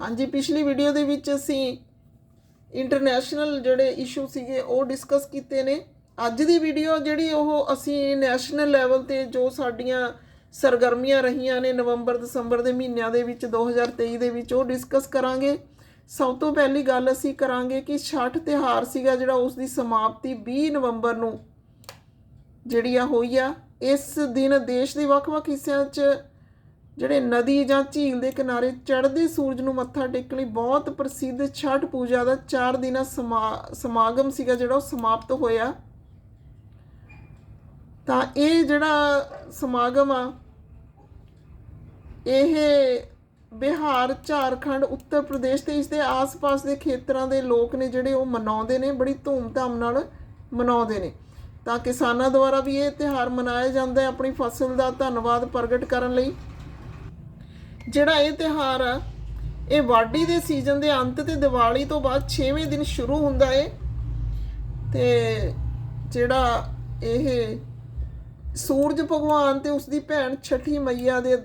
ਹਾਂਜੀ, ਪਿਛਲੀ ਵੀਡੀਓ ਦੇ ਵਿੱਚ ਅਸੀਂ ਇੰਟਰਨੈਸ਼ਨਲ ਜਿਹੜੇ ਇਸ਼ੂ ਸੀਗੇ, ਉਹ ਡਿਸਕਸ ਕੀਤੇ ਨੇ। ਅੱਜ ਦੀ ਵੀਡੀਓ ਜਿਹੜੀ ਉਹ ਅਸੀਂ ਨੈਸ਼ਨਲ ਲੈਵਲ ਤੇ ਜੋ ਸਾਡੀਆਂ ਸਰਗਰਮੀਆਂ ਰਹੀਆਂ ਨੇ ਨਵੰਬਰ, ਦਸੰਬਰ ਦੇ ਮਹੀਨਿਆਂ ਦੇ ਵਿੱਚ 2023 ਦੇ ਵਿੱਚ, ਉਹ ਡਿਸਕਸ ਕਰਾਂਗੇ। ਸਭ ਤੋਂ ਪਹਿਲੀ ਗੱਲ ਅਸੀਂ ਕਰਾਂਗੇ ਕਿ ਛਠ ਤਿਹਾਰ ਸੀਗਾ ਜਿਹੜਾ ਉਸ ਦੀ ਸਮਾਪਤੀ 20 ਨਵੰਬਰ ਨੂੰ ਜਿਹੜੀ ਆ ਹੋਈ ਆ। ਇਸ ਦਿਨ ਦੇਸ਼ ਦੇ ਵੱਖ-ਵੱਖ ਹਿੱਸਿਆਂ 'ਚ ਜਿਹੜੇ ਨਦੀ ਜਾਂ ਝੀਲ ਦੇ ਕਿਨਾਰੇ ਚੜ੍ਹਦੇ ਸੂਰਜ ਨੂੰ ਮੱਥਾ ਟੇਕਣ ਲਈ ਬਹੁਤ ਪ੍ਰਸਿੱਧ ਛਠ ਪੂਜਾ ਦਾ 4 ਦਿਨਾਂ ਸਮਾ- ਸਮਾਗਮ ਸੀਗਾ ਜਿਹੜਾ ਉਹ ਸਮਾਪਤ ਹੋਇਆ। ਤਾਂ ਇਹ ਜਿਹੜਾ ਸਮਾਗਮ ਆ, ਇਹ ਬਿਹਾਰ, ਝਾਰਖੰਡ, ਉੱਤਰ ਪ੍ਰਦੇਸ਼ ਤੇ ਇਸ ਦੇ ਆਸ-ਪਾਸ ਦੇ ਖੇਤਰਾਂ ਦੇ ਲੋਕ ਨੇ ਜਿਹੜੇ ਉਹ ਮਨਾਉਂਦੇ ਨੇ, ਬੜੀ ਧੂਮ-ਧਾਮ ਨਾਲ ਮਨਾਉਂਦੇ ਨੇ। ਤਾਂ ਕਿਸਾਨਾਂ ਦੁਆਰਾ ਵੀ ਇਹ ਤਿਉਹਾਰ ਮਨਾਇਆ ਜਾਂਦਾ ਹੈ, ਆਪਣੀ ਫਸਲ ਦਾ ਧੰਨਵਾਦ ਪ੍ਰਗਟ ਕਰਨ ਲਈ। ਜਿਹੜਾ ਇਹ ਤਿਉਹਾਰ ਆ, ਇਹ ਵਾਢੀ ਦੇ ਸੀਜ਼ਨ ਦੇ ਅੰਤ ਤੇ ਦੀਵਾਲੀ ਤੋਂ ਬਾਅਦ 6ਵੇਂ ਦਿਨ ਸ਼ੁਰੂ ਹੁੰਦਾ ਏ। ਤੇ ਜਿਹੜਾ ਇਹ ਸੂਰਜ ਭਗਵਾਨ ਤੇ ਉਸ ਦੀ ਭੈਣ ਛਠੀ ਮਈਆ ਦੇ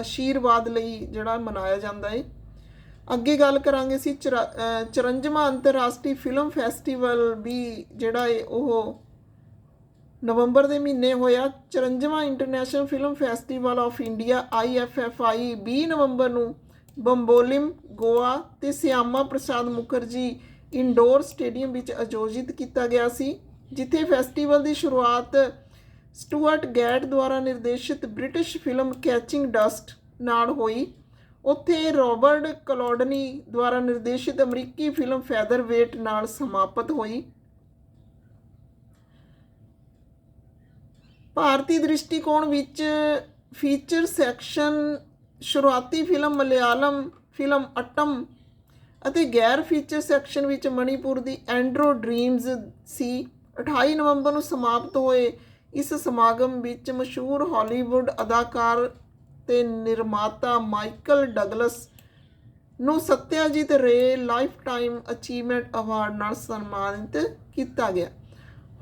ਆਸ਼ੀਰਵਾਦ ਲਈ ਜਿਹੜਾ ਮਨਾਇਆ ਜਾਂਦਾ ਏ। ਅੱਗੇ ਗੱਲ ਕਰਾਂਗੇ ਸੀ 54ਵਾਂ ਅੰਤਰਰਾਸ਼ਟਰੀ ਫਿਲਮ ਫੈਸਟੀਵਲ ਵੀ ਜਿਹੜਾ ਏ, ਉਹ ਨਵੰਬਰ ਦੇ ਮਹੀਨੇ ਹੋਇਆ 54ਵਾਂ international film festival of India IFFI 20 ਨਵੰਬਰ ਨੂੰ ਬੰਬੋਲਿਮ, ਗੋਆ ਤੇ ਸਿਆਮਾ ਪ੍ਰਸਾਦ ਮੁਖਰਜੀ ਇੰਡੋਰ ਸਟੇਡੀਅਮ ਵਿੱਚ ਆਯੋਜਿਤ ਕੀਤਾ ਗਿਆ ਸੀ, ਜਿੱਥੇ ਫੈਸਟੀਵਲ ਦੀ ਸ਼ੁਰੂਆਤ ਸਟੂਅਰਟ ਗੈਟ ਦੁਆਰਾ ਨਿਰਦੇਸ਼ਿਤ ਬ੍ਰਿਟਿਸ਼ ਫਿਲਮ ਕੈਚਿੰਗ ਡਸਟ ਨਾਲ ਹੋਈ। ਉੱਥੇ ਰੋਬਰਟ ਕਲੋਡਨੀ ਦੁਆਰਾ ਨਿਰਦੇਸ਼ਿਤ ਅਮਰੀਕੀ ਫਿਲਮ ਫੈਦਰਵੇਟ ਨਾਲ ਸਮਾਪਤ ਹੋਈ। ਭਾਰਤੀ ਦ੍ਰਿਸ਼ਟੀਕੋਣ ਵਿੱਚ ਫੀਚਰ ਸੈਕਸ਼ਨ ਸ਼ੁਰੂਆਤੀ ਫਿਲਮ ਮਲਿਆਲਮ ਫਿਲਮ ਅਟਮ ਅਤੇ ਗੈਰ ਫੀਚਰ ਸੈਕਸ਼ਨ ਵਿੱਚ ਮਣੀਪੁਰ ਦੀ ਐਂਡਰੋ ਡ੍ਰੀਮਜ਼ ਸੀ। 28 ਨਵੰਬਰ ਨੂੰ ਸਮਾਪਤ ਹੋਏ ਇਸ ਸਮਾਗਮ ਵਿੱਚ ਮਸ਼ਹੂਰ ਹਾਲੀਵੁੱਡ ਅਦਾਕਾਰ ਤੇ ਨਿਰਮਾਤਾ ਮਾਈਕਲ ਡਗਲਸ ਨੂੰ ਸਤਿਆਜੀਤ ਰੇ ਲਾਈਫ ਟਾਈਮ ਅਚੀਵਮੈਂਟ ਅਵਾਰਡ ਨਾਲ ਸਨਮਾਨਿਤ ਕੀਤਾ ਗਿਆ।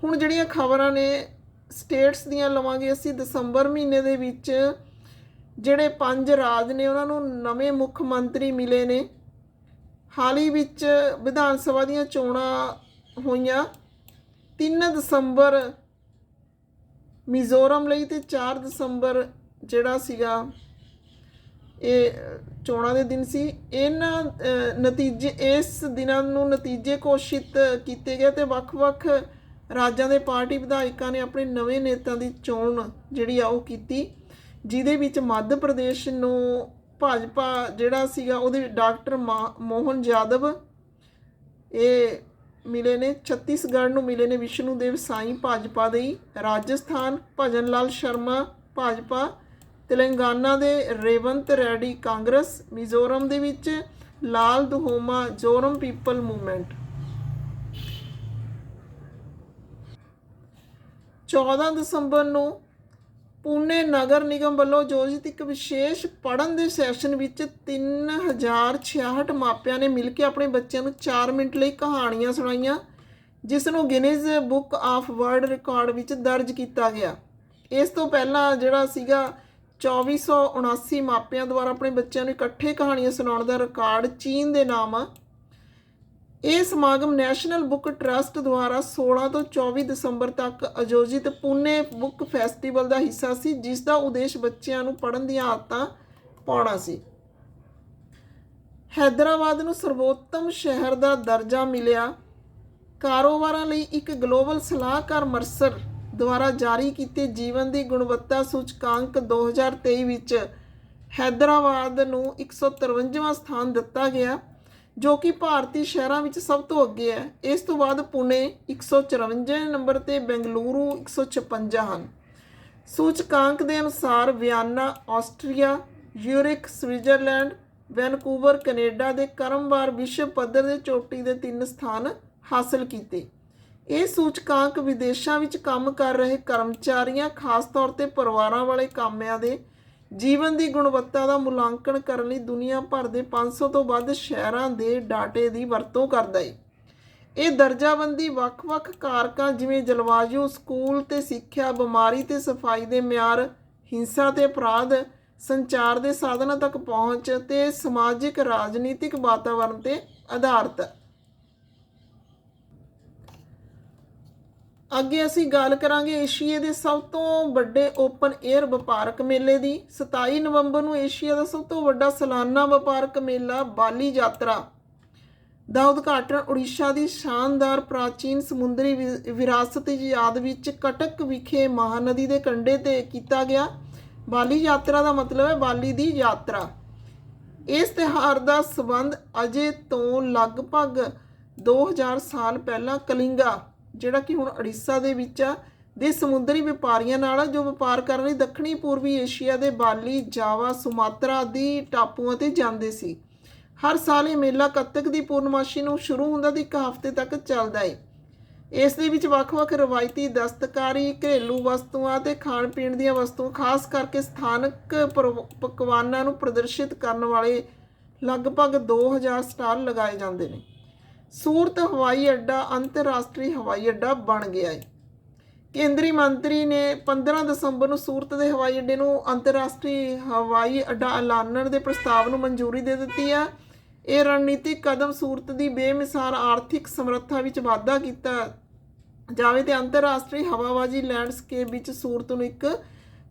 ਹੁਣ ਜਿਹੜੀਆਂ ਖਬਰਾਂ ਨੇ ਸਟੇਟਸ ਦੀਆਂ ਲਵਾਂਗੇ ਅਸੀਂ ਦਸੰਬਰ ਮਹੀਨੇ ਦੇ ਵਿੱਚ। ਜਿਹੜੇ ਪੰਜ ਰਾਜ ਨੇ, ਉਹਨਾਂ ਨੂੰ ਨਵੇਂ ਮੁੱਖ ਮੰਤਰੀ ਮਿਲੇ ਨੇ। ਹਾਲ ਹੀ ਵਿੱਚ ਵਿਧਾਨ ਸਭਾ ਦੀਆਂ ਚੋਣਾਂ ਹੋਈਆਂ। 3 ਦਸੰਬਰ ਮਿਜ਼ੋਰਮ ਲਈ ਤੇ 4 ਦਸੰਬਰ ਜਿਹੜਾ ਸੀਗਾ, ਇਹ ਚੋਣਾਂ ਦੇ ਦਿਨ ਸੀ। ਇਹਨਾਂ ਨਤੀਜੇ, ਇਸ ਦਿਨਾਂ ਨੂੰ ਨਤੀਜੇ ਘੋਸ਼ਿਤ ਕੀਤੇ ਗਏ ਤੇ ਵੱਖ-ਵੱਖ ਰਾਜਾਂ ਦੇ ਪਾਰਟੀ ਵਿਧਾਇਕਾਂ ਨੇ ਆਪਣੇ ਨਵੇਂ ਨੇਤਾ ਦੀ ਚੋਣ ਜਿਹੜੀ ਆ ਉਹ ਕੀਤੀ, ਜਿਹਦੇ ਵਿੱਚ ਮੱਧ ਪ੍ਰਦੇਸ਼ ਨੂੰ ਭਾਜਪਾ ਜਿਹੜਾ ਸੀਗਾ ਉਹਦੇ ਡਾਕਟਰ ਮਾ- ਮੋਹਨ ਯਾਦਵ ਇਹ ਮਿਲੇ ਨੇ, ਛੱਤੀਸਗੜ੍ਹ ਨੂੰ ਮਿਲੇ ਨੇ ਵਿਸ਼ਨੂਦੇਵ ਸਾਈ ਭਾਜਪਾ ਦੇ ਹੀ, ਰਾਜਸਥਾਨ ਭਜਨ ਲਾਲ ਸ਼ਰਮਾ ਭਾਜਪਾ, ਤੇਲੰਗਾਨਾ ਦੇ ਰੇਵੰਤ ਰੈਡੀ ਕਾਂਗਰਸ, ਮਿਜ਼ੋਰਮ ਦੇ ਵਿੱਚ ਲਾਲ ਦੁਹੋਮਾ ਜੋਰਮ ਪੀਪਲ ਮੂਵਮੈਂਟ। 14 ਦਸੰਬਰ ਨੂੰ ਪੂਨੇ ਨਗਰ ਨਿਗਮ ਵੱਲੋਂ ਆਯੋਜਿਤ ਇੱਕ ਵਿਸ਼ੇਸ਼ ਪੜ੍ਹਨ ਦੇ ਸੈਸ਼ਨ ਵਿੱਚ 3066 ਮਾਪਿਆਂ ਨੇ ਮਿਲ ਕੇ ਆਪਣੇ ਬੱਚਿਆਂ ਨੂੰ 4 ਮਿੰਟ ਲਈ ਕਹਾਣੀਆਂ ਸੁਣਾਈਆਂ, ਜਿਸ ਨੂੰ Guinness Book of World Record ਵਿੱਚ ਦਰਜ ਕੀਤਾ ਗਿਆ। ਇਸ ਤੋਂ ਪਹਿਲਾਂ ਜਿਹੜਾ ਸੀਗਾ 2479 ਮਾਪਿਆਂ ਦੁਆਰਾ ਆਪਣੇ ਬੱਚਿਆਂ ਨੂੰ ਇਕੱਠੇ ਕਹਾਣੀਆਂ ਸੁਣਾਉਣ ਦਾ ਰਿਕਾਰਡ ਚੀਨ ਦੇ ਨਾਮ ਇਹ ਸਮਾਗਮ ਨੈਸ਼ਨਲ ਬੁੱਕ ਟਰਸਟ ਦੁਆਰਾ 16 ਤੋਂ 24 ਦਸੰਬਰ ਤੱਕ ਆਯੋਜਿਤ ਪੁਨੇ ਬੁੱਕ ਫੈਸਟੀਵਲ ਦਾ ਹਿੱਸਾ ਸੀ, ਜਿਸ ਦਾ ਉਦੇਸ਼ ਬੱਚਿਆਂ ਨੂੰ ਪੜ੍ਹਨ ਦੀਆਂ ਆਦਤਾਂ ਪਾਉਣਾ ਸੀ। ਹੈਦਰਾਬਾਦ ਨੂੰ ਸਰਵੋਤਮ ਸ਼ਹਿਰ ਦਾ ਦਰਜਾ ਮਿਲਿਆ। ਕਾਰੋਬਾਰਾਂ ਲਈ ਇੱਕ ਗਲੋਬਲ ਸਲਾਹਕਾਰ ਮਰਸਰ ਦੁਆਰਾ ਜਾਰੀ ਕੀਤੇ ਜੀਵਨ ਦੀ ਗੁਣਵੱਤਾ ਸੂਚਕਾਂਕ 2023 ਵਿੱਚ ਹੈਦਰਾਬਾਦ ਨੂੰ 153ਵਾਂ ਸਥਾਨ ਦਿੱਤਾ ਗਿਆ। ਜੋ ਕਿ ਭਾਰਤੀ ਸ਼ਹਿਰਾਂ ਵਿੱਚ ਸਭ ਤੋਂ ਅੱਗੇ ਹੈ। ਇਸ ਤੋਂ ਬਾਅਦ ਪੁਣੇ 154 ਨੰਬਰ ਤੇ ਬੈਂਗਲੁਰੂ 156 ਹਨ। ਸੂਚਕਾਂਕ ਦੇ ਅਨੁਸਾਰ ਵਿਆਨਾ, ਆਸਟਰੀਆ ਯੂਰਿਕ ਸਵਿਟਜ਼ਰਲੈਂਡ, ਵੈਨਕੂਵਰ, ਕੈਨੇਡਾ ਦੇ ਕਰਮਵਾਰ ਵਿਸ਼ਵ ਪੱਧਰ ਦੇ ਚੋਟੀ ਦੇ ਤਿੰਨ ਸਥਾਨ ਹਾਸਲ ਕੀਤੇ। ਇਹ ਸੂਚਕਾਂਕ ਵਿਦੇਸ਼ਾਂ ਵਿੱਚ ਕੰਮ ਕਰ ਰਹੇ ਕਰਮਚਾਰੀਆਂ, ਖਾਸ ਤੌਰ ਤੇ ਪਰਿਵਾਰਾਂ ਵਾਲੇ ਕਾਮਿਆਂ ਦੇ ਜੀਵਨ ਦੀ ਗੁਣਵੱਤਾ ਦਾ ਮੁਲਾਂਕਣ ਕਰਨ ਲਈ ਦੁਨੀਆ ਭਰ ਦੇ 500 ਤੋਂ ਵੱਧ ਸ਼ਹਿਰਾਂ ਦੇ ਡਾਟੇ ਦੀ ਵਰਤੋਂ ਕਰਦਾ ਹੈ ਇਹ ਦਰਜਾਬੰਦੀ ਵੱਖ-ਵੱਖ ਕਾਰਕਾਂ ਜਿਵੇਂ ਜਲਵਾਯੂ, ਸਕੂਲ ਤੇ ਸਿੱਖਿਆ, ਬਿਮਾਰੀ ਤੇ ਸਫ਼ਾਈ ਦੇ ਮਿਆਰ, ਹਿੰਸਾ ਤੇ ਅਪਰਾਧ, ਸੰਚਾਰ ਦੇ ਸਾਧਨਾਂ ਤੱਕ ਪਹੁੰਚ ਤੇ ਸਮਾਜਿਕ, ਰਾਜਨੀਤਿਕ ਵਾਤਾਵਰਣ ਤੇ ਆਧਾਰਿਤ। ਹੈ ਅੱਗੇ ਅਸੀਂ ਗੱਲ ਕਰਾਂਗੇ ਏਸ਼ੀਆ ਦੇ ਸਭ ਤੋਂ ਵੱਡੇ ਓਪਨ 에ਅਰ ਵਪਾਰਕ ਮੇਲੇ ਦੀ। 27 ਨਵੰਬਰ ਨੂੰ ਏਸ਼ੀਆ ਦਾ ਸਭ ਤੋਂ ਵੱਡਾ ਸਾਲਾਨਾ ਵਪਾਰਕ ਮੇਲਾ ਬਾਲੀ ਯਾਤਰਾ ਦਾ ਉਦਘਾਟਨ ਉੜੀਸਾ ਦੀ ਸ਼ਾਨਦਾਰ ਪ੍ਰਾਚੀਨ ਸਮੁੰਦਰੀ ਵਿ- ਵਿਰਾਸਤ ਦੀ ਯਾਦ ਵਿੱਚ ਕਟਕ ਵਿਖੇ ਮਹਾਨਦੀ ਦੇ ਕੰਢੇ ਤੇ ਕੀਤਾ ਗਿਆ। ਬਾਲੀ ਯਾਤਰਾ ਦਾ ਮਤਲਬ ਹੈ ਬਾਲੀ ਦੀ ਯਾਤਰਾ। ਇਸ ਤਿਉਹਾਰ ਦਾ ਸਬੰਧ ਅਜੇ ਤੋਂ ਲਗਭਗ 2000 ਸਾਲ ਪਹਿਲਾਂ ਕਲਿੰਗਾ ਜਿਹੜਾ ਕਿ ਹੁਣ ਉੜੀਸਾ ਦੇ ਵਿੱਚ ਆ, ਦੇ ਸਮੁੰਦਰੀ ਵਪਾਰੀਆਂ ਨਾਲ ਜੋ ਵਪਾਰ ਕਰਨ ਲਈ ਦੱਖਣੀ ਪੂਰਬੀ ਏਸ਼ੀਆ ਦੇ ਬਾਲੀ, ਜਾਵਾ, ਸੁਮਾਤਰਾ ਆਦਿ ਟਾਪੂਆਂ ਤੇ ਜਾਂਦੇ ਸੀ। ਹਰ ਸਾਲ ਇਹ ਮੇਲਾ ਕੱਤਕ ਦੀ ਪੂਰਨਮਾਸ਼ੀ ਨੂੰ ਸ਼ੁਰੂ ਹੁੰਦਾ ਤੇ ਇੱਕ ਹਫ਼ਤੇ ਤੱਕ ਚੱਲਦਾ ਹੈ ਇਸ ਦੇ ਵਿੱਚ ਵੱਖ-ਵੱਖ ਰਵਾਇਤੀ ਦਸਤਕਾਰੀ, ਘਰੇਲੂ ਵਸਤੂਆਂ ਤੇ ਖਾਣ ਪੀਣ ਦੀਆਂ ਵਸਤੂਆਂ, ਖਾਸ ਕਰਕੇ ਸਥਾਨਕ ਪਰਵ- ਪਕਵਾਨਾਂ ਨੂੰ ਪ੍ਰਦਰਸ਼ਿਤ ਕਰਨ ਵਾਲੇ ਲਗਭਗ 2000 ਸਟਾਲ ਲਗਾਏ ਜਾਂਦੇ ਨੇ। ਸੂਰਤ ਹਵਾਈ ਅੱਡਾ, ਅੰਤਰਰਾਸ਼ਟਰੀ ਹਵਾਈ ਅੱਡਾ ਬਣ ਗਿਆ ਹੈ। ਕੇਂਦਰੀ ਮੰਤਰੀ ਨੇ 15 ਦਸੰਬਰ ਨੂੰ ਸੂਰਤ ਦੇ ਹਵਾਈ ਅੱਡੇ ਨੂੰ ਅੰਤਰਰਾਸ਼ਟਰੀ ਹਵਾਈ ਅੱਡਾ ਐਲਾਨਣ ਦੇ ਪ੍ਰਸਤਾਵ ਨੂੰ ਮਨਜ਼ੂਰੀ ਦੇ ਦਿੱਤੀ ਹੈ। ਇਹ ਰਣਨੀਤਿਕ ਕਦਮ ਸੂਰਤ ਦੀ ਬੇਮਿਸਾਲ ਆਰਥਿਕ ਸਮਰੱਥਾ ਵਿੱਚ ਵਾਧਾ ਕੀਤਾ ਜਾਵੇ ਤੇ ਅੰਤਰਰਾਸ਼ਟਰੀ ਹਵਾਬਾਜ਼ੀ ਲੈਂਡਸਕੇਪ ਵਿੱਚ ਸੂਰਤ ਨੂੰ ਇੱਕ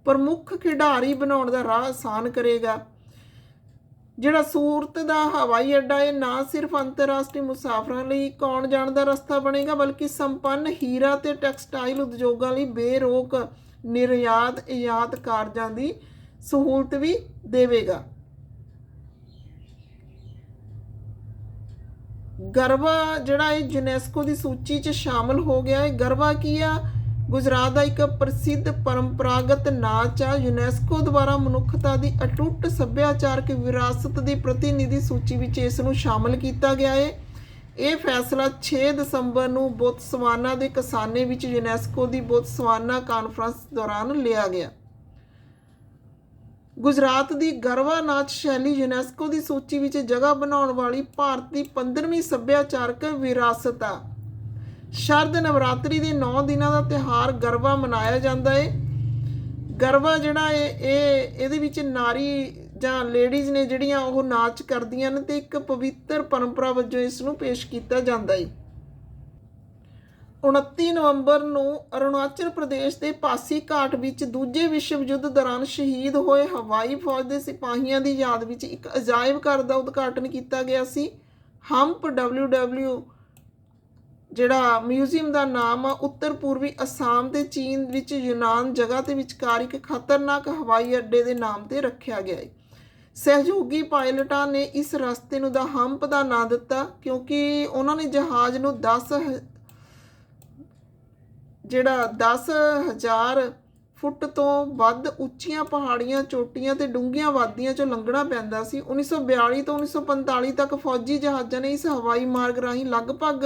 ਪ੍ਰਮੁੱਖ ਖਿਡਾਰੀ ਬਣਾਉਣ ਦਾ ਰਾਹ ਆਸਾਨ ਕਰੇਗਾ। ਜਿਹੜਾ ਸੂਰਤ ਦਾ ਹਵਾਈ ਅੱਡਾ ਇਹ ਨਾ ਸਿਰਫ ਅੰਤਰਰਾਸ਼ਟਰੀ ਮੁਸਾਫਰਾਂ ਲਈ ਇੱਕ ਆਉਣ ਜਾਣ ਦਾ ਰਸਤਾ ਬਣੇਗਾ, ਬਲਕਿ ਸੰਪੰਨ ਹੀਰਾ ਤੇ ਟੈਕਸਟਾਈਲ ਉਦਯੋਗਾਂ ਲਈ ਬੇਰੋਕ ਨਿਰਯਾਤ ਇਯਾਤ ਕਾਰਜਾਂ ਦੀ ਸਹੂਲਤ ਵੀ ਦੇਵੇਗਾ। ਗਰਵਾ ਜਿਹੜਾ ਇਹ ਯੂਨੈਸਕੋ ਦੀ ਸੂਚੀ 'ਚ ਸ਼ਾਮਲ ਹੋ ਗਿਆ ਹੈ। ਗਰਵਾ ਕੀ ਆ? ਗੁਜਰਾਤ ਦਾ ਇੱਕ ਪ੍ਰਸਿੱਧ ਪਰੰਪਰਾਗਤ ਨਾਚ ਆ। ਯੂਨੈਸਕੋ ਦੁਆਰਾ ਮਨੁੱਖਤਾ ਦੀ ਅਟੁੱਟ ਸੱਭਿਆਚਾਰਕ ਵਿਰਾਸਤ ਦੀ ਪ੍ਰਤੀਨਿਧੀ ਸੂਚੀ ਵਿੱਚ ਇਸ ਨੂੰ ਸ਼ਾਮਲ ਕੀਤਾ ਗਿਆ ਹੈ ਇਹ ਫੈਸਲਾ 6 ਦਸੰਬਰ ਨੂੰ ਬੋਤਸਵਾਨਾ ਦੇ ਕਸਾਨੇ ਵਿੱਚ ਯੂਨੈਸਕੋ ਦੀ ਬੋਤਸਵਾਨਾ ਕਾਨਫਰੰਸ ਦੌਰਾਨ ਲਿਆ ਗਿਆ। ਗੁਜਰਾਤ ਦੀ ਗਰਵਾ ਨਾਚ ਸ਼ੈਲੀ ਯੂਨੈਸਕੋ ਦੀ ਸੂਚੀ ਵਿੱਚ ਜਗ੍ਹਾ ਬਣਾਉਣ ਵਾਲੀ ਭਾਰਤ ਦੀ 15ਵੀਂ ਸੱਭਿਆਚਾਰਕ ਵਿਰਾਸਤ ਆ। ਸ਼ਰਦ ਨਵਰਾਤਰੀ ਦੇ 9 ਦਿਨਾਂ ਦਾ ਤਿਹਾਰ ਗਰਬਾ ਮਨਾਇਆ ਜਾਂਦਾ ਹੈ ਗਰਬਾ ਜਿਹੜਾ ਹੈ ਇਹ, ਇਹਦੇ ਵਿੱਚ ਨਾਰੀ ਜਾਂ ਲੇਡੀਜ਼ ਨੇ ਜਿਹੜੀਆਂ ਉਹ ਨਾਚ ਕਰਦੀਆਂ ਨੇ ਤੇ ਇੱਕ ਪਵਿੱਤਰ ਪਰੰਪਰਾ ਵਜੋਂ ਇਸ ਨੂੰ ਪੇਸ਼ ਕੀਤਾ ਜਾਂਦਾ ਹੈ 29 ਨਵੰਬਰ ਨੂੰ ਅਰੁਣਾਚਲ ਪ੍ਰਦੇਸ਼ ਦੇ ਪਾਸੀ ਘਾਟ ਵਿੱਚ ਦੂਜੇ ਵਿਸ਼ਵ ਯੁੱਧ ਦੌਰਾਨ ਸ਼ਹੀਦ ਹੋਏ ਹਵਾਈ ਫੌਜ ਦੇ ਸਿਪਾਹੀਆਂ ਦੀ ਯਾਦ ਵਿੱਚ ਇੱਕ ਅਜਾਇਬ ਘਰ ਦਾ ਉਦਘਾਟਨ ਕੀਤਾ ਗਿਆ ਸੀ। ਹੰਪ WW ਜਿਹੜਾ ਮਿਊਜ਼ੀਅਮ ਦਾ ਨਾਮ ਆ, ਉੱਤਰ ਪੂਰਬੀ ਅਸਾਮ ਤੇ ਚੀਨ ਵਿੱਚ ਯੂਨਾਨ ਜਗ੍ਹਾ ਤੇ ਵਿਚਕਾਰ ਇੱਕ ਖਤਰਨਾਕ ਹਵਾਈ ਅੱਡੇ ਦੇ ਨਾਮ ਤੇ ਰੱਖਿਆ ਗਿਆ ਹੈ ਸਹਿਯੋਗੀ ਪਾਇਲਟਾਂ ਨੇ ਇਸ ਰਸਤੇ ਨੂੰ ਦਾ ਹੰਪ ਦਾ ਨਾਂ ਦਿੱਤਾ ਕਿਉਂਕਿ ਉਹਨਾਂ ਨੇ ਜਹਾਜ਼ ਨੂੰ 10 ਹ- ਜਿਹੜਾ 10000 ਫੁੱਟ ਤੋਂ ਵੱਧ ਉੱਚੀਆਂ ਪਹਾੜੀਆਂ, ਚੋਟੀਆਂ ਤੇ ਡੂੰਘੀਆਂ ਵਾਦੀਆਂ ਚੋਂ ਲੰਘਣਾ ਪੈਂਦਾ ਸੀ। 1942 ਤੋਂ 1945 ਤੱਕ ਫੌਜੀ ਜਹਾਜ਼ਾਂ ਨੇ ਇਸ ਹਵਾਈ ਮਾਰਗ ਰਾਹੀਂ ਲਗਭਗ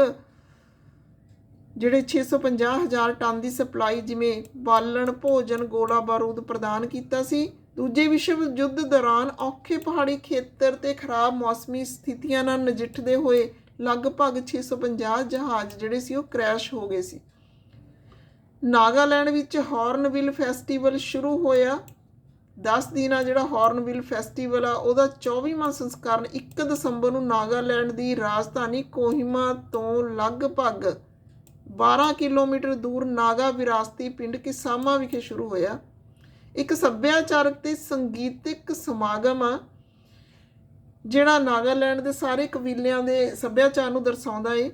ਜਿਹੜੇ 650 ਹਜ਼ਾਰ ਟਨ ਦੀ ਸਪਲਾਈ ਜਿਵੇਂ ਬਾਲਣ, ਭੋਜਨ, ਗੋਲਾ ਬਾਰੂਦ ਪ੍ਰਦਾਨ ਕੀਤਾ ਸੀ, ਦੂਜੇ ਵਿਸ਼ਵ ਯੁੱਧ ਦੌਰਾਨ ਔਖੇ ਪਹਾੜੀ ਖੇਤਰ ਤੇ ਖਰਾਬ ਮੌਸਮੀ ਸਥਿਤੀਆਂ ਨਾਲ ਨਜਿੱਠਦੇ ਹੋਏ ਲਗਭਗ 650 ਜਹਾਜ਼ ਜਿਹੜੇ ਸੀ ਉਹ ਕ੍ਰੈਸ਼ ਹੋ ਗਏ ਸੀ। ਨਾਗਾਲੈਂਡ ਵਿੱਚ ਹਾਰਨਵਿਲ ਫੈਸਟੀਵਲ ਸ਼ੁਰੂ ਹੋਇਆ। 10 ਦਿਨਾਂ ਜਿਹੜਾ ਹਾਰਨਵਿਲ ਫੈਸਟੀਵਲ ਆ, ਉਹਦਾ 24ਵਾਂ ਸੰਸਕਰਨ 1 ਦਸੰਬਰ ਨੂੰ ਨਾਗਾਲੈਂਡ ਦੀ ਰਾਜਧਾਨੀ ਕੋਹਿਮਾ ਤੋਂ ਲਗਭਗ 12 ਕਿਲੋਮੀਟਰ ਦੂਰ ਨਾਗਾ ਵਿਰਾਸਤੀ ਪਿੰਡ ਕਿਸਾਮਾ ਵਿਖੇ ਸ਼ੁਰੂ ਹੋਇਆ। ਇੱਕ ਸੱਭਿਆਚਾਰਕ ਤੇ ਸੰਗੀਤਿਕ ਸਮਾਗਮ ਆ, ਜਿਹੜਾ ਨਾਗਾਲੈਂਡ ਦੇ ਸਾਰੇ ਕਬੀਲਿਆਂ ਦੇ ਸੱਭਿਆਚਾਰ ਨੂੰ ਦਰਸਾਉਂਦਾ ਏ।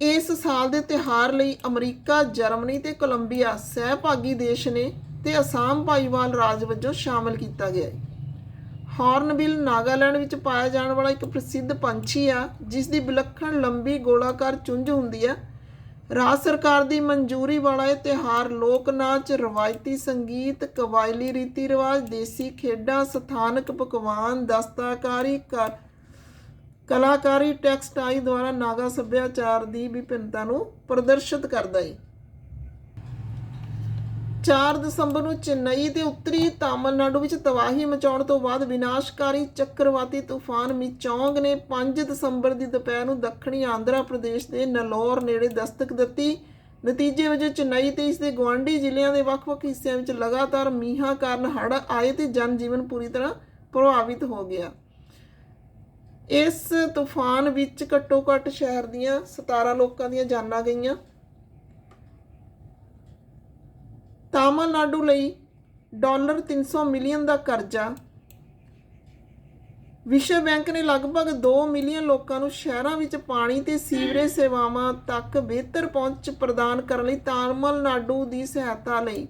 ਇਸ ਸਾਲ ਦੇ ਤਿਹਾਰ ਲਈ ਅਮਰੀਕਾ, ਜਰਮਨੀ ਤੇ ਕੋਲੰਬੀਆ ਸਹਿਭਾਗੀ ਦੇਸ਼ ਨੇ ਤੇ ਅਸਾਮ ਭਾਈਵਾਲ ਰਾਜ ਵਜੋਂ ਸ਼ਾਮਲ ਕੀਤਾ ਗਿਆ ਹੈ ਹਾਰਨਬਿਲ ਨਾਗਾਲੈਂਡ ਵਿੱਚ ਪਾਇਆ ਜਾਣ ਵਾਲਾ ਇੱਕ ਪ੍ਰਸਿੱਧ ਪੰਛੀ ਆ ਜਿਸ ਦੀ ਵਿਲੱਖਣ ਲੰਬੀ ਗੋਲਾਕਾਰ ਚੁੰਝ ਹੁੰਦੀ ਆ। ਰਾਜ ਸਰਕਾਰ ਦੀ ਮਨਜ਼ੂਰੀ ਵਾਲਾ ਇਹ ਤਿਹਾਰ ਲੋਕ ਨਾਚ, ਰਵਾਇਤੀ ਸੰਗੀਤ ਕਬਾਇਲੀ ਰੀਤੀ ਰਿਵਾਜ, ਦੇਸੀ ਖੇਡਾਂ, ਸਥਾਨਕ ਪਕਵਾਨ, ਦਸਤਾਕਾਰੀ ਕਰ, ਕਲਾਕਾਰੀ ਟੈਕਸਟਾਈਲ ਦੁਆਰਾ ਨਾਗਾ ਸੱਭਿਆਚਾਰ ਦੀ ਵਿਭਿੰਨਤਾ ਨੂੰ ਪ੍ਰਦਰਸ਼ਿਤ ਕਰਦਾ ਹੈ 4 ਦਸੰਬਰ ਨੂੰ ਚੇਨਈ ਤੇ ਉੱਤਰੀ ਤਾਮਿਲਨਾਡੂ ਵਿੱਚ ਤਬਾਹੀ ਮਚਾਉਣ ਤੋਂ ਬਾਅਦ ਵਿਨਾਸ਼ਕਾਰੀ ਚੱਕਰਵਾਤੀ ਤੂਫਾਨ ਮਿਚੌਂਗ ਨੇ 5 ਦਸੰਬਰ ਦੀ ਦੁਪਹਿਰ ਨੂੰ ਦੱਖਣੀ ਆਂਧਰਾ ਪ੍ਰਦੇਸ਼ ਦੇ ਨਲੌਰ ਨੇੜੇ ਦਸਤਕ ਦਿੱਤੀ। ਨਤੀਜੇ ਵਜੋਂ ਚੇਨਈ ਤੇ ਇਸ ਦੇ ਗੁਆਂਢੀ ਜ਼ਿਲ੍ਹਿਆਂ ਦੇ ਵੱਖ-ਵੱਖ ਹਿੱਸਿਆਂ ਵਿੱਚ ਲਗਾਤਾਰ ਮੀਂਹਾਂ ਕਾਰਨ ਹੜ੍ਹ ਆਏ ਤੇ ਜਨਜੀਵਨ ਪੂਰੀ ਤਰ੍ਹਾਂ ਪ੍ਰਭਾਵਿਤ ਹੋ ਗਿਆ। ਇਸ ਤੂਫਾਨ ਵਿੱਚ ਘੱਟੋ-ਘੱਟ ਸ਼ਹਿਰ ਦੀਆਂ 17 ਲੋਕਾਂ ਦੀਆਂ ਜਾਨਾਂ ਗਈਆਂ। ਤਾਮਿਲਨਾਡੂ ਲਈ ਡਾਲਰ 300 ਮਿਲੀਅਨ ਦਾ ਕਰਜ਼ਾ। ਵਿਸ਼ਵ ਬੈਂਕ ਨੇ ਲਗਭਗ 2 ਮਿਲੀਅਨ ਲੋਕਾਂ ਨੂੰ ਸ਼ਹਿਰਾਂ ਵਿੱਚ ਪਾਣੀ ਤੇ ਸੀਵਰੇਜ ਸੇਵਾਵਾਂ ਤੱਕ ਬਿਹਤਰ ਪਹੁੰਚ ਪ੍ਰਦਾਨ ਕਰਨ ਲਈ ਤਾਮਿਲਨਾਡੂ ਦੀ ਸਹਾਇਤਾ ਲਈ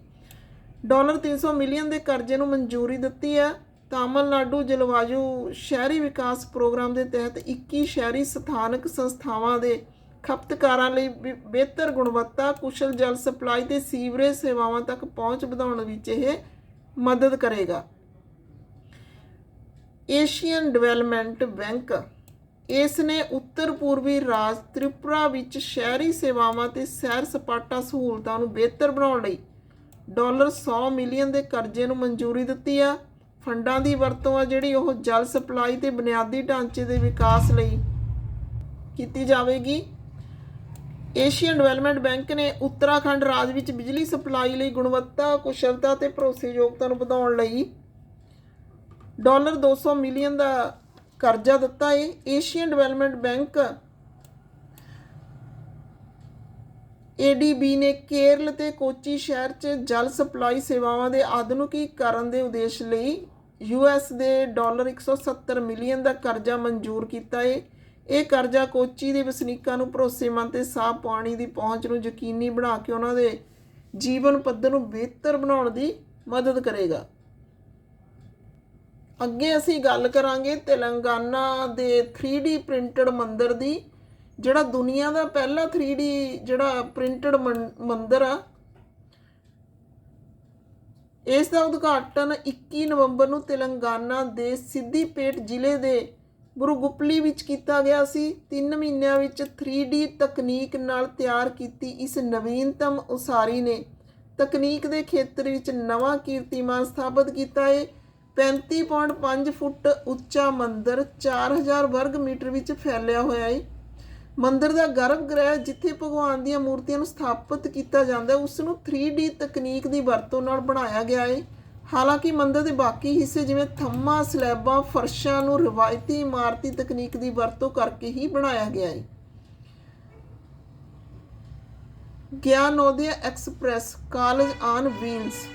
ਡਾਲਰ 300 ਮਿਲੀਅਨ ਦੇ ਕਰਜ਼ੇ ਨੂੰ ਮਨਜ਼ੂਰੀ ਦਿੱਤੀ ਹੈ। ਤਾਮਿਲਨਾਡੂ ਜਲਵਾਯੂ ਸ਼ਹਿਰੀ ਵਿਕਾਸ ਪ੍ਰੋਗਰਾਮ ਦੇ ਤਹਿਤ 21 ਸ਼ਹਿਰੀ ਸਥਾਨਕ ਸੰਸਥਾਵਾਂ ਦੇ ਖਪਤਕਾਰਾਂ ਲਈ ਬਿ- ਬਿਹਤਰ ਗੁਣਵੱਤਾ, ਕੁਸ਼ਲ ਜਲ ਸਪਲਾਈ ਤੇ ਸੀਵਰੇਜ ਸੇਵਾਵਾਂ ਤੱਕ ਪਹੁੰਚ ਵਧਾਉਣ ਵਿੱਚ ਇਹ ਮਦਦ ਕਰੇਗਾ। ਏਸ਼ੀਅਨ ਡਿਵੈਲਪਮੈਂਟ ਬੈਂਕ ਇਸ ਨੇ ਉੱਤਰ ਪੂਰਬੀ ਰਾਜ ਤ੍ਰਿਪੁਰਾ ਵਿੱਚ ਸ਼ਹਿਰੀ ਸੇਵਾਵਾਂ ਤੇ ਸੈਰ ਸਪਾਟਾ ਸਹੂਲਤਾਂ ਨੂੰ ਬਿਹਤਰ ਬਣਾਉਣ ਲਈ ਡਾਲਰ 100 ਮਿਲੀਅਨ ਦੇ ਕਰਜ਼ੇ ਨੂੰ ਮਨਜ਼ੂਰੀ ਦਿੱਤੀ ਆ। ਫੰਡਾਂ ਦੀ ਵਰਤੋਂ ਆ ਜਿਹੜੀ ਉਹ ਜਲ ਸਪਲਾਈ ਤੇ ਬੁਨਿਆਦੀ ਢਾਂਚੇ ਦੇ ਵਿਕਾਸ ਲਈ ਕੀਤੀ ਜਾਵੇਗੀ। ਏਸ਼ੀਅਨ ਡਿਵੈਲਪਮੈਂਟ ਬੈਂਕ ਨੇ ਉੱਤਰਾਖੰਡ ਰਾਜ ਵਿੱਚ ਬਿਜਲੀ ਸਪਲਾਈ ਲਈ ਗੁਣਵੱਤਾ, ਕੁਸ਼ਲਤਾ ਤੇ ਭਰੋਸੇਯੋਗਤਾ ਨੂੰ ਵਧਾਉਣ ਲਈ ਡਾਲਰ 200 ਮਿਲੀਅਨ ਦਾ ਕਰਜ਼ਾ ਦਿੱਤਾ। ਹੈ ਏਸ਼ੀਅਨ ਡਿਵੈਲਪਮੈਂਟ ਬੈਂਕ ਏਡੀਬੀ ਨੇ ਕੇਰਲ ਤੇ ਕੋਚੀ ਸ਼ਹਿਰ 'ਚ ਜਲ ਸਪਲਾਈ ਸੇਵਾਵਾਂ ਦੇ ਆਧੁਨਿਕੀਕਰਨ ਦੇ ਉਦੇਸ਼ ਲਈ ਯੂਐਸ ਦੇ ਡਾਲਰ 170 ਮਿਲੀਅਨ ਦਾ ਕਰਜ਼ਾ ਮਨਜ਼ੂਰ ਕੀਤਾ। ਹੈ ਇਹ ਕਰਜ਼ਾ ਕੋਚੀ ਦੇ ਵਸਨੀਕਾਂ ਨੂੰ ਭਰੋਸੇਮੰਦ ਤੇ ਸਾਫ਼ ਪਾਣੀ ਦੀ ਪਹੁੰਚ ਨੂੰ ਯਕੀਨੀ ਬਣਾ ਕੇ ਉਹਨਾਂ ਦੇ ਜੀਵਨ ਪੱਧਰ ਨੂੰ ਬਿਹਤਰ ਬਣਾਉਣ ਦੀ ਮਦਦ ਕਰੇਗਾ। ਅੱਗੇ ਅਸੀਂ ਗੱਲ ਕਰਾਂਗੇ ਤੇਲੰਗਾਨਾ ਦੇ 3D ਪ੍ਰਿੰਟਡ ਮੰਦਰ ਦੀ, ਜਿਹੜਾ ਦੁਨੀਆ ਦਾ ਪਹਿਲਾ 3D ਜਿਹੜਾ ਪ੍ਰਿੰਟਡ ਮੰਦਰ ਆ। ਇਸ ਦਾ ਉਦਘਾਟਨ 21 ਨਵੰਬਰ ਨੂੰ ਤੇਲੰਗਾਨਾ ਦੇ ਸਿੱਧੀਪੇਟ ਜ਼ਿਲ੍ਹੇ ਦੇ ਗੁਰੂ ਗੁਪਲੀ ਵਿੱਚ ਕੀਤਾ ਗਿਆ ਸੀ। 3 ਮਹੀਨਿਆਂ ਵਿੱਚ 3D ਤਕਨੀਕ ਨਾਲ ਤਿਆਰ ਕੀਤੀ ਇਸ ਨਵੀਨਤਮ ਉਸਾਰੀ ਨੇ। ਤਕਨੀਕ ਦੇ ਖੇਤਰ ਵਿੱਚ ਨਵਾਂ ਕੀਰਤੀਮਾਨ ਸਥਾਪਿਤ ਕੀਤਾ ਹੈ 35.5 ਫੁੱਟ ਉੱਚਾ ਮੰਦਿਰ 4000 ਵਰਗ ਮੀਟਰ ਵਿੱਚ ਫੈਲਿਆ ਹੋਇਆ ਹੈ ਮੰਦਿਰ ਦਾ ਗਰਭਗ੍ਰਹਿ ਜਿੱਥੇ ਭਗਵਾਨ ਦੀਆਂ ਮੂਰਤੀਆਂ ਨੂੰ ਸਥਾਪਿਤ ਕੀਤਾ ਜਾਂਦਾ ਹੈ ਉਸ ਨੂੰ 3D ਤਕਨੀਕ ਦੀ ਵਰਤੋਂ ਨਾਲ ਬਣਾਇਆ ਗਿਆ ਹੈ ਹਾਲਾਂਕਿ ਮੰਦਰ ਦੇ ਬਾਕੀ ਹਿੱਸੇ ਜਿਵੇਂ ਥੰਮਾ ਸਲੈਬਾਂ, ਫਰਸ਼ਾਂ ਨੂੰ ਰਵਾਇਤੀ ਇਮਾਰਤੀ ਤਕਨੀਕ ਦੀ ਵਰਤੋਂ ਕਰਕੇ ਹੀ ਬਣਾਇਆ ਗਿਆ ਹੈ। Gyanodaya Express, college on wheels.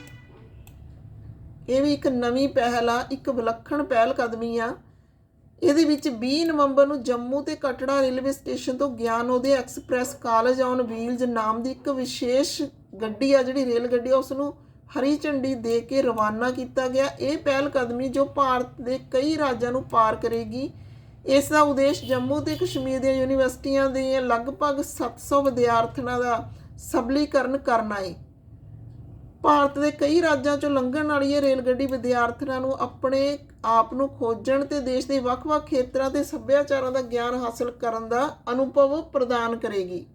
ਇਹ ਵੀ ਇੱਕ ਨਵੀਂ ਪਹਿਲ ਆ, ਇੱਕ ਵਿਲੱਖਣ ਪਹਿਲ ਕਦਮੀ ਆ। ਇਹਦੇ ਵਿੱਚ 20 ਨਵੰਬਰ ਨੂੰ ਜੰਮੂ ਤੇ ਕਟੜਾ ਰੇਲਵੇ ਸਟੇਸ਼ਨ ਤੋਂ Gyanodaya Express, college on wheels ਨਾਮ ਦੀ ਇੱਕ ਵਿਸ਼ੇਸ਼ ਗੱਡੀ ਆ, ਜਿਹੜੀ ਰੇਲ ਗੱਡੀ ਆ ਉਸ ਨੂੰ ਹਰੀ ਝੰਡੀ ਦੇ ਕੇ ਰਵਾਨਾ ਕੀਤਾ ਗਿਆ। ਇਹ ਪਹਿਲ ਕਦਮੀ ਜੋ ਭਾਰਤ ਦੇ ਕਈ ਰਾਜਾਂ ਨੂੰ ਪਾਰ ਕਰੇਗੀ। ਇਸ ਦਾ ਉਦੇਸ਼ ਜੰਮੂ ਤੇ ਕਸ਼ਮੀਰ ਦੀਆਂ ਯੂਨੀਵਰਸਿਟੀਆਂ ਦੇ ਲਗਭਗ 700 ਵਿਦਿਆਰਥਣਾਂ ਦਾ ਸਬਲੀਕਰਨ ਕਰਨਾ ਹੈ ਭਾਰਤ ਦੇ ਕਈ ਰਾਜਾਂ ਚੋਂ ਲੰਘਣ ਵਾਲੀ ਇਹ ਰੇਲ ਗੱਡੀ ਵਿਦਿਆਰਥੀਆਂ ਨੂੰ ਆਪਣੇ ਆਪ ਨੂੰ ਖੋਜਣ ਤੇ ਦੇਸ਼ ਦੇ ਵੱਖ-ਵੱਖ ਖੇਤਰਾਂ ਤੇ ਸੱਭਿਆਚਾਰਾਂ ਦਾ ਗਿਆਨ ਹਾਸਲ ਕਰਨ ਦਾ ਅਨੁਭਵ ਪ੍ਰਦਾਨ ਕਰੇਗੀ।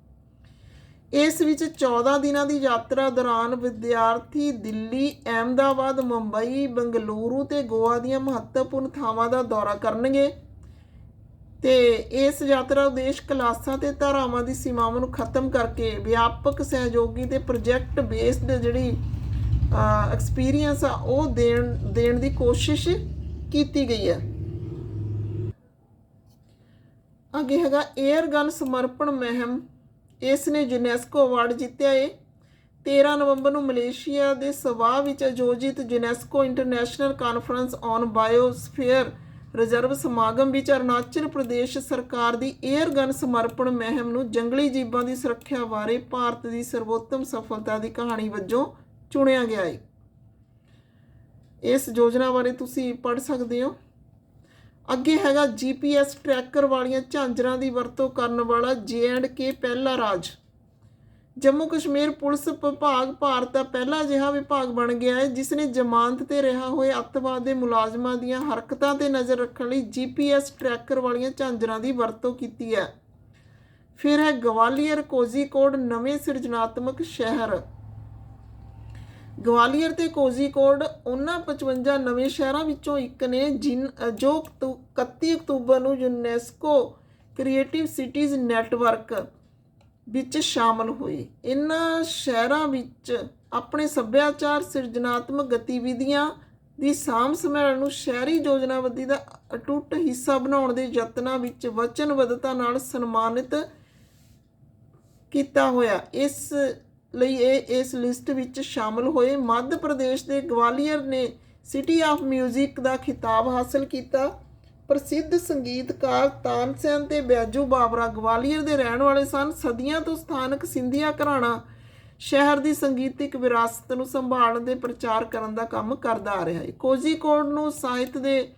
ਇਸ ਵਿੱਚ 14 ਦਿਨਾਂ ਦੀ ਯਾਤਰਾ ਦੌਰਾਨ ਵਿਦਿਆਰਥੀ ਦਿੱਲੀ, ਅਹਿਮਦਾਬਾਦ, ਮੁੰਬਈ, ਬੰਗਲੁਰੂ ਤੇ ਗੋਆ ਦੀਆਂ ਮਹੱਤਵਪੂਰਨ ਥਾਵਾਂ ਦਾ ਦੌਰਾ ਕਰਨਗੇ। ਤੇ ਇਸ ਯਾਤਰਾ ਉਦੇਸ਼ ਕਲਾਸਾਂ ਤੇ ਧਾਰਾਵਾਂ ਦੀ ਸੀਮਾਵਾਂ ਨੂੰ ਖਤਮ ਕਰਕੇ ਵਿਆਪਕ ਸਹਿਯੋਗੀ ਤੇ ਪ੍ਰੋਜੈਕਟ ਬੇਸਡ ਜਿਹੜੀ ਐਕਸਪੀਰੀਅੰਸ ਆ ਉਹ ਦੇਣ ਦੇਣ ਦੀ ਕੋਸ਼ਿਸ਼ ਕੀਤੀ ਗਈ ਹੈ। ਅੱਗੇ ਹੈਗਾ 에ਅਰ ਗਨ ਸਮਰਪਣ ਮਹਿਮ ਇਸ ਨੇ ਯੂਨੈਸਕੋ ਅਵਾਰਡ ਜਿੱਤਿਆ ਏ। 13 ਨਵੰਬਰ ਨੂੰ ਮਲੇਸ਼ੀਆ ਦੇ ਸਵਾਹ ਵਿੱਚ ਆਯੋਜਿਤ UNESCO international conference on biosphere reserve ਸਮਾਗਮ ਵਿੱਚ ਅਰੁਣਾਚਲ ਪ੍ਰਦੇਸ਼ ਸਰਕਾਰ ਦੀ 에ਅਰ ਗਨ ਸਮਰਪਣ ਮਹਿਮ ਨੂੰ ਜੰਗਲੀ ਜੀਵਾਂ ਦੀ ਸੁਰੱਖਿਆ ਬਾਰੇ ਭਾਰਤ ਦੀ ਸਰਵੋਤਮ ਸਫਲਤਾ ਦੀ ਕਹਾਣੀ ਵਜੋਂ ਚੁਣਿਆ ਗਿਆ ਹੈ ਇਸ ਯੋਜਨਾ ਬਾਰੇ ਤੁਸੀਂ ਪੜ੍ਹ ਸਕਦੇ ਹੋ। ਅੱਗੇ ਹੈਗਾ GPS ਟਰੈਕਰ ਵਾਲੀਆਂ ਝਾਂਜਰਾਂ ਦੀ ਵਰਤੋਂ ਕਰਨ ਵਾਲਾ ਕੇ ਪਹਿਲਾ ਰਾਜ। ਜੰਮੂ ਕਸ਼ਮੀਰ ਪੁਲਿਸ ਵਿਭਾਗ ਭਾਰਤ ਦਾ ਪਹਿਲਾ ਅਜਿਹਾ ਵਿਭਾਗ ਬਣ ਗਿਆ ਹੈ ਜਿਸ ਨੇ ਜ਼ਮਾਨਤ ਤੇ ਰਿਹਾ ਹੋਏ ਅੱਤਵਾਦ ਦੇ ਮੁਲਾਜ਼ਮਾਂ ਦੀਆਂ ਹਰਕਤਾਂ ਤੇ ਨਜ਼ਰ ਰੱਖਣ ਲਈ GPS ਟਰੈਕਰ ਵਾਲੀਆਂ ਝਾਂਜਰਾਂ ਦੀ ਵਰਤੋਂ ਕੀਤੀ ਹੈ। ਫਿਰ ਹੈ ਗਵਾਲੀਅਰ ਕੋਜ਼ੀਕੋਡ ਨਵੇਂ ਸਿਰਜਣਾਤਮਕ ਸ਼ਹਿਰ। ਗਵਾਲੀਅਰ ਤੇ ਕੋਜ਼ੀਕੋਡ ਉਹਨਾਂ 55 ਨਵੇਂ ਸ਼ਹਿਰਾਂ ਵਿੱਚੋਂ ਇੱਕ ਨੇ ਜਿਨ ਜੋ ਅਕਤੂ- 31 ਅਕਤੂਬਰ ਨੂੰ ਯੂਨੈਸਕੋ ਕ੍ਰੀਏਟਿਵ ਸਿਟੀਜ਼ ਨੈਟਵਰਕ ਵਿੱਚ ਸ਼ਾਮਲ ਹੋਏ। ਇਹਨਾਂ ਸ਼ਹਿਰਾਂ ਵਿੱਚ ਆਪਣੇ ਸੱਭਿਆਚਾਰ ਸਿਰਜਣਾਤਮਕ ਗਤੀਵਿਧੀਆਂ ਦੀ ਸਾਂਭ ਸੰਭਾਲ ਨੂੰ ਸ਼ਹਿਰੀ ਯੋਜਨਾਬੰਦੀ ਦਾ ਅਟੁੱਟ ਹਿੱਸਾ ਬਣਾਉਣ ਦੇ ਯਤਨਾਂ ਵਿੱਚ ਵਚਨਬੱਧਤਾ ਨਾਲ ਸਨਮਾਨਿਤ ਕੀਤਾ ਹੋਇਆ। ਇਸ ਲਈ ਇਹ ਇਸ ਲਿਸਟ ਵਿੱਚ ਸ਼ਾਮਲ ਹੋਏ ਮੱਧ ਪ੍ਰਦੇਸ਼ ਦੇ ਗਵਾਲੀਅਰ ਨੇ ਸਿਟੀ ਆਫ 뮤직 ਦਾ ਖਿਤਾਬ ਹਾਸਲ ਕੀਤਾ। ਪ੍ਰਸਿੱਧ ਸੰਗੀਤਕਾਰ ਤਾਨਸੈਨ ਤੇ ਬੈਜੂ ਬਾਬਰਾ ਗਵਾਲੀਅਰ ਦੇ ਰਹਿਣ ਵਾਲੇ ਸਨ। ਸਦੀਆਂ ਤੋਂ ਸਥਾਨਕ ਸਿੰਧੀਆ ਘਰਾਣਾ ਸ਼ਹਿਰ ਦੀ ਸੰਗੀਤਿਕ ਵਿਰਾਸਤ ਨੂੰ ਸੰਭਾਲਣ ਦੇ ਪ੍ਰਚਾਰ ਕਰਨ ਦਾ ਕੰਮ ਕਰਦਾ ਆ ਰਿਹਾ ਹੈ। ਕੋਜ਼ੀਕੋਡ ਨੂੰ ਸਾਹਿਤ ਦੇ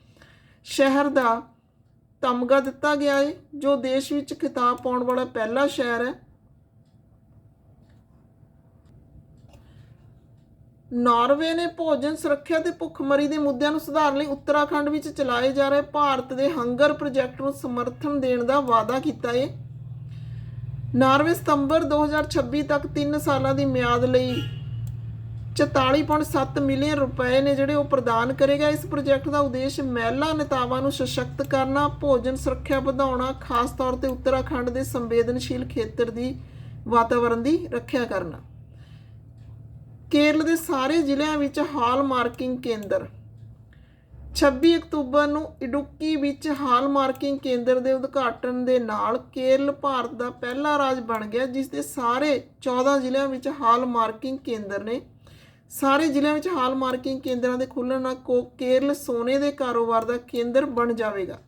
ਸ਼ਹਿਰ ਦਾ ਤਮਗਾ ਦਿੱਤਾ ਗਿਆ ਹੈ, ਜੋ ਦੇਸ਼ ਵਿੱਚ ਖਿਤਾਬ ਪਾਉਣ ਵਾਲਾ ਪਹਿਲਾ ਸ਼ਹਿਰ ਹੈ। ਨਾਰਵੇ ਨੇ ਭੋਜਨ ਸੁਰੱਖਿਆ ਤੇ ਭੁੱਖਮਰੀ ਦੇ ਮੁੱਦਿਆਂ ਨੂੰ ਸੁਧਾਰਨ ਲਈ ਉੱਤਰਾਖੰਡ ਵਿੱਚ ਚਲਾਏ ਜਾ ਰਹੇ ਭਾਰਤ ਦੇ ਹੰਗਰ ਪ੍ਰੋਜੈਕਟ ਨੂੰ ਸਮਰਥਨ ਦੇਣ ਦਾ ਵਾਅਦਾ ਕੀਤਾ ਹੈ ਨਾਰਵੇ ਸਤੰਬਰ 2026 ਤੱਕ 3 ਸਾਲਾਂ ਦੀ ਮਿਆਦ ਲਈ 44.7 ਮਿਲੀਅਨ ਰੁਪਏ ਨੇ ਜਿਹੜੇ ਉਹ ਪ੍ਰਦਾਨ ਕਰੇਗਾ ਇਸ ਪ੍ਰੋਜੈਕਟ ਦਾ ਉਦੇਸ਼ ਮਹਿਲਾ ਨੇਤਾਵਾਂ ਨੂੰ ਸਸ਼ਕਤ ਕਰਨਾ, ਭੋਜਨ ਸੁਰੱਖਿਆ ਵਧਾਉਣਾ, ਖਾਸ ਤੌਰ ਤੇ ਉੱਤਰਾਖੰਡ ਦੇ ਸੰਵੇਦਨਸ਼ੀਲ ਖੇਤਰ ਦੀ ਵਾਤਾਵਰਣ ਦੀ ਰੱਖਿਆ ਕਰਨਾ। ਕੇਰਲ ਦੇ ਸਾਰੇ ਜ਼ਿਲ੍ਹਿਆਂ ਵਿੱਚ ਹਾਲ ਮਾਰਕਿੰਗ ਕੇਂਦਰ। 26 ਅਕਤੂਬਰ ਨੂੰ ਇਡੁੱਕੀ ਵਿੱਚ ਹਾਲ ਮਾਰਕਿੰਗ ਕੇਂਦਰ ਦੇ ਉਦਘਾਟਨ ਦੇ ਨਾਲ ਕੇਰਲ ਭਾਰਤ ਦਾ ਪਹਿਲਾ ਰਾਜ ਬਣ ਗਿਆ, ਜਿਸ ਦੇ ਸਾਰੇ 14 ਜ਼ਿਲ੍ਹਿਆਂ ਵਿੱਚ ਹਾਲ ਮਾਰਕਿੰਗ ਕੇਂਦਰ ਨੇ। ਸਾਰੇ ਜ਼ਿਲ੍ਹਿਆਂ ਵਿੱਚ ਹਾਲ ਮਾਰਕਿੰਗ ਕੇਂਦਰਾਂ ਦੇ ਖੁੱਲ੍ਹਣ ਨਾਲ ਕੋ, ਕੇਰਲ ਸੋਨੇ ਦੇ ਕਾਰੋਬਾਰ ਦਾ ਕੇਂਦਰ ਬਣ ਜਾਵੇਗਾ।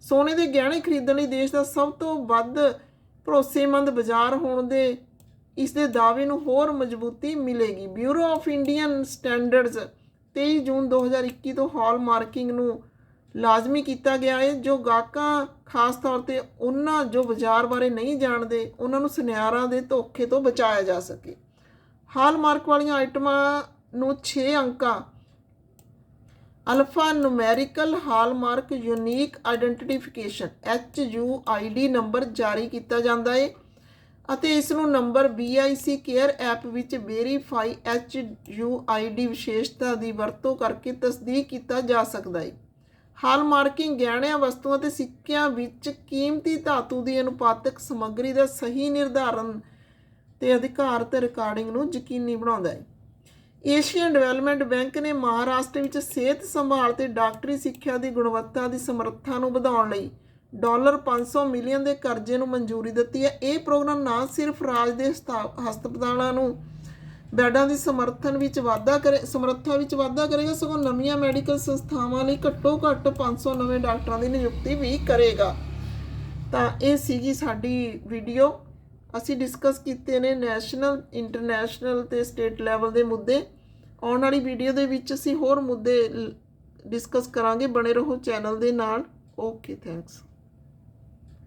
ਸੋਨੇ ਦੇ ਗਹਿਣੇ ਖਰੀਦਣ ਲਈ ਦੇਸ਼ ਦਾ ਸਭ ਤੋਂ ਵੱਧ ਭਰੋਸੇਮੰਦ ਬਾਜ਼ਾਰ ਹੋਣ ਦੇ ਇਸ ਦੇ ਦਾਅਵੇ ਨੂੰ ਹੋਰ ਮਜ਼ਬੂਤੀ ਮਿਲੇਗੀ। ਬਿਊਰੋ ਆਫ ਇੰਡੀਅਨ ਸਟੈਂਡਰਡਸ 23 ਜੂਨ 2021 ਤੋਂ ਹਾਲ ਮਾਰਕਿੰਗ ਨੂੰ ਲਾਜ਼ਮੀ ਕੀਤਾ ਗਿਆ ਹੈ, ਜੋ ਗਾਹਕਾਂ, ਖਾਸ ਤੌਰ ਤੇ ਉਹਨਾਂ ਜੋ ਬਾਜ਼ਾਰ ਬਾਰੇ ਨਹੀਂ ਜਾਣਦੇ, ਉਹਨਾਂ ਨੂੰ ਸੁਨਿਆਰਾਂ ਦੇ ਧੋਖੇ ਤੋਂ ਬਚਾਇਆ ਜਾ ਸਕੇ। ਹਾਲ ਮਾਰਕ ਵਾਲੀਆਂ ਆਈਟਮਾਂ ਨੂੰ 6 ਅੰਕਾਂ। Alpha numerical hallmark unique identification H U I D number ਜਾਰੀ ਕੀਤਾ ਜਾਂਦਾ ਹੈ। ਅਤੇ ਇਸ ਨੂੰ ਨੰਬਰ BIC ਕੇਅਰ ਐਪ ਵਿੱਚ verify H U I D ਵਿਸ਼ੇਸ਼ਤਾ ਦੀ ਵਰਤੋਂ ਕਰਕੇ ਤਸਦੀਕ ਕੀਤਾ ਜਾ ਸਕਦਾ ਹੈ। ਹਾਲਮਾਰਕਿੰਗ ਗਹਿਣਿਆਂ, ਵਸਤੂਆਂ ਤੇ ਸਿੱਕਿਆਂ ਵਿੱਚ ਕੀਮਤੀ ਧਾਤੂ ਦੀ ਅਨੁਪਾਤਕ ਸਮੱਗਰੀ ਦਾ ਸਹੀ ਨਿਰਧਾਰਨ ਤੇ ਅਧਿਕਾਰਤ ਰਿਕਾਰਡਿੰਗ ਨੂੰ ਯਕੀਨੀ ਬਣਾਉਂਦਾ ਹੈ। ਏਸ਼ੀਅਨ ਡਿਵੈਲਪਮੈਂਟ ਬੈਂਕ ਨੇ ਮਹਾਰਾਸ਼ਟਰ ਵਿੱਚ ਸਿਹਤ ਸੰਭਾਲ ਤੇ ਡਾਕਟਰੀ ਸਿੱਖਿਆ ਦੀ ਗੁਣਵੱਤਾ ਦੀ ਸਮਰੱਥਾ ਨੂੰ ਵਧਾਉਣ ਲਈ ਡਾਲਰ 500 ਮਿਲੀਅਨ ਦੇ ਕਰਜ਼ੇ ਨੂੰ ਮਨਜ਼ੂਰੀ ਦਿੱਤੀ ਹੈ। ਇਹ ਪ੍ਰੋਗਰਾਮ ਨਾ ਸਿਰਫ ਰਾਜ ਦੇ ਹਸਤਾ- ਹਸਪਤਾਲਾਂ ਨੂੰ ਬੈੱਡਾਂ ਦੀ ਸਮਰਥਨ ਵਿੱਚ ਵਾਧਾ ਕਰੇ, ਸਮਰੱਥਾ ਵਿੱਚ ਵਾਧਾ ਕਰੇਗਾ, ਸਗੋਂ ਨਵੀਆਂ ਮੈਡੀਕਲ ਸੰਸਥਾਵਾਂ ਲਈ ਘੱਟੋ ਘੱਟ 500 ਨਵੇਂ ਡਾਕਟਰਾਂ ਦੀ ਨਿਯੁਕਤੀ ਵੀ ਕਰੇਗਾ। ਤਾਂ ਇਹ ਸੀਗੀ ਸਾਡੀ ਵੀਡੀਓ। ਅਸੀਂ ਡਿਸਕਸ ਕੀਤੇ ਨੇ ਨੈਸ਼ਨਲ, ਇੰਟਰਨੈਸ਼ਨਲ ਤੇ ਸਟੇਟ ਲੈਵਲ ਦੇ ਮੁੱਦੇ। ਆਉਣ ਵਾਲੀ ਵੀਡੀਓ ਦੇ ਵਿੱਚ ਅਸੀਂ ਹੋਰ ਮੁੱਦੇ ਡਿਸਕਸ ਕਰਾਂਗੇ। ਬਣੇ ਰਹੋ ਚੈਨਲ ਦੇ ਨਾਲ। Okay, thanks.